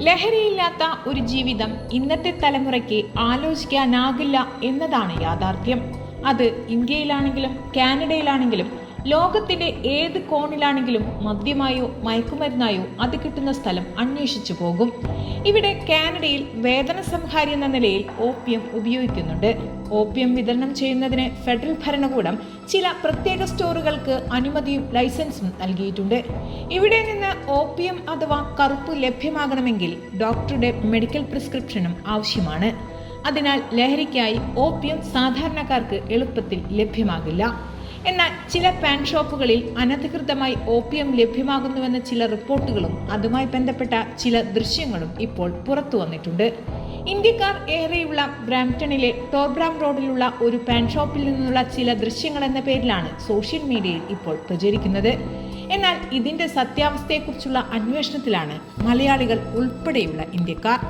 ലഹരിയില്ലാത്ത ഒരു ജീവിതം ഇന്നത്തെ തലമുറയ്ക്ക് ആലോചിക്കാനാകില്ല എന്നതാണ് യാഥാർത്ഥ്യം. അത് ഇന്ത്യയിലാണെങ്കിലും കാനഡയിലാണെങ്കിലും ലോകത്തിന്റെ ഏത് കോണിലാണെങ്കിലും മദ്യമായോ മയക്കുമരുന്നായോ അത് കിട്ടുന്ന സ്ഥലം അന്വേഷിച്ചു പോകും. ഇവിടെ കാനഡയിൽ വേതന സംഹാരി എന്ന നിലയിൽ ഓപ്പിയം ഉപയോഗിക്കുന്നുണ്ട്. ഓപ്പിയം വിതരണം ചെയ്യുന്നതിന് ഫെഡറൽ ഭരണകൂടം ചില പ്രത്യേക സ്റ്റോറുകൾക്ക് അനുമതിയും ലൈസൻസും നൽകിയിട്ടുണ്ട്. ഇവിടെ നിന്ന് ഓപ്പിയം അഥവാ കറുപ്പ് ലഭ്യമാകണമെങ്കിൽ ഡോക്ടറുടെ മെഡിക്കൽ പ്രിസ്ക്രിപ്ഷനും ആവശ്യമാണ്. അതിനാൽ ലഹരിക്കായി ഓപ്പിയം സാധാരണക്കാർക്ക് എളുപ്പത്തിൽ ലഭ്യമാകില്ല. എന്നാൽ ചില പാൻ ഷോപ്പുകളിൽ അനധികൃതമായി ഓപ്പിയം ലഭ്യമാകുന്നുവെന്ന ചില റിപ്പോർട്ടുകളും അതുമായി ബന്ധപ്പെട്ട ചില ദൃശ്യങ്ങളും ഇപ്പോൾ പുറത്തു വന്നിട്ടുണ്ട്. ഇന്ത്യക്കാർ ഏറെയുള്ള ബ്രാംപ്ടണിലെ ടോർബ്രാം റോഡിലുള്ള ഒരു പാൻ ഷോപ്പിൽ നിന്നുള്ള ചില ദൃശ്യങ്ങൾ എന്ന പേരിലാണ് സോഷ്യൽ മീഡിയയിൽ ഇപ്പോൾ പ്രചരിക്കുന്നത്. എന്നാൽ ഇതിന്റെ സത്യാവസ്ഥയെക്കുറിച്ചുള്ള അന്വേഷണത്തിലാണ് മലയാളികൾ ഉൾപ്പെടെയുള്ള ഇന്ത്യക്കാർ.